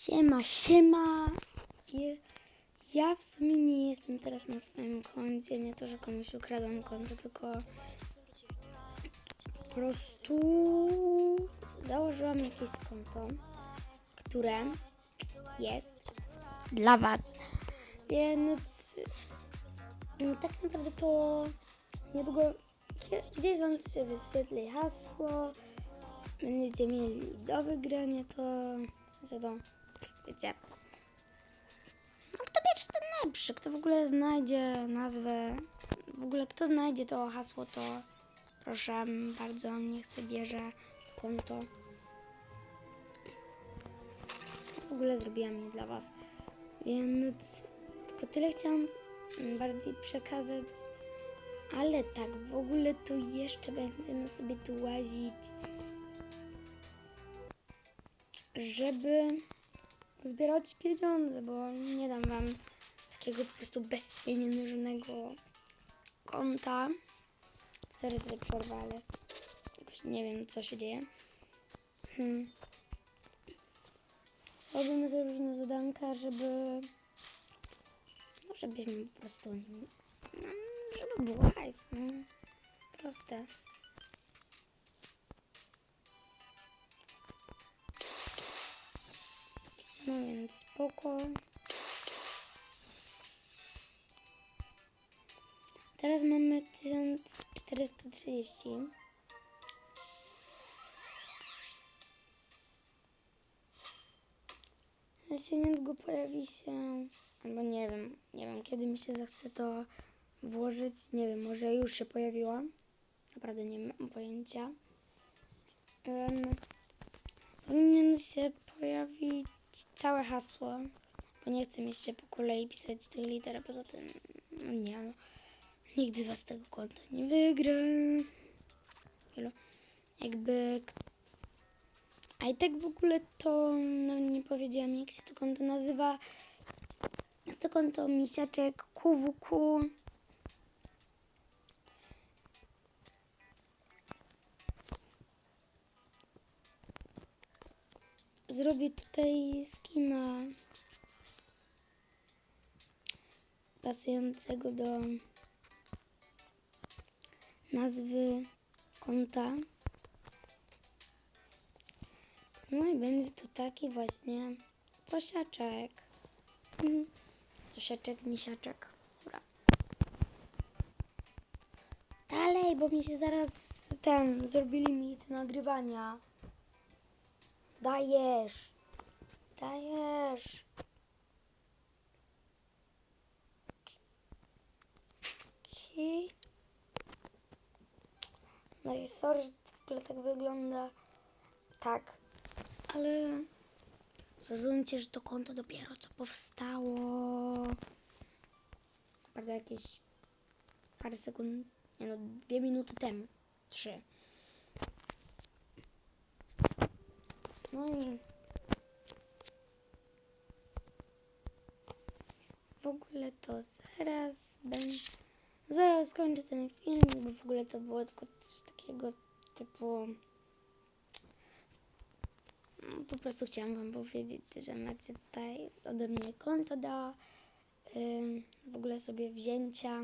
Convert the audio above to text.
Siema, siema. Ja w sumie nie jestem teraz na swoim koncie. Nie to, że komuś ukradłam konto, tylko po prostu założyłam jakieś konto, które jest dla Was. Więc mm, tak naprawdę to niedługo gdzieś Wam się wyświetli hasło. Będziecie mieli do wygrania to. W sensie wiecie. No kto pierwszy, ten lepszy. Kto w ogóle znajdzie nazwę, w ogóle kto znajdzie to hasło, to proszę bardzo, niech sobie bierze konto. W ogóle zrobiłam je dla Was. Więc tylko tyle chciałam bardziej przekazać. Ale tak, w ogóle to jeszcze będę sobie tu łazić, żeby zbierać pieniądze, bo nie dam wam takiego po prostu bezpieniężnego konta. Sorry za przerwę, ale nie wiem co się dzieje. Hmm. Robimy sobie różne zadanka, żeby no, żebyśmy po prostu no, żeby było hajs, no. Proste. No więc spoko. Teraz mamy 1430. Się niedługo pojawi się, albo nie wiem, nie wiem kiedy mi się zachce to włożyć. Nie wiem, może już się pojawiła. Naprawdę nie mam pojęcia. Um, powinien się pojawić całe hasło, bo nie chcę się po kolei pisać tych liter, poza tym no nie no, z was tego konta nie wygra. Jakby a i tak w ogóle to no, nie powiedziałam jak się to konto nazywa. Jest to konto misiaczek QWQ. Zrobię tutaj skina pasującego do nazwy konta. No i będzie to taki właśnie cosiaczek. Cosiaczek, misiaczek. Dobra. Dalej, bo mi się zaraz ten zrobi limit nagrywania. Dajesz. Dajesz. Okej. No i sorry, że to w ogóle tak wygląda. Tak. Ale zrozumcie, że to konto dopiero co powstało. Naprawdę jakieś parę sekund, nie no, dwie minuty temu. Trzy. No i w ogóle to zaraz będę. Zaraz skończę ten film, bo w ogóle to było tylko coś takiego typu. No, po prostu chciałam Wam powiedzieć, że macie tutaj ode mnie konto do ym, w ogóle sobie wzięcia.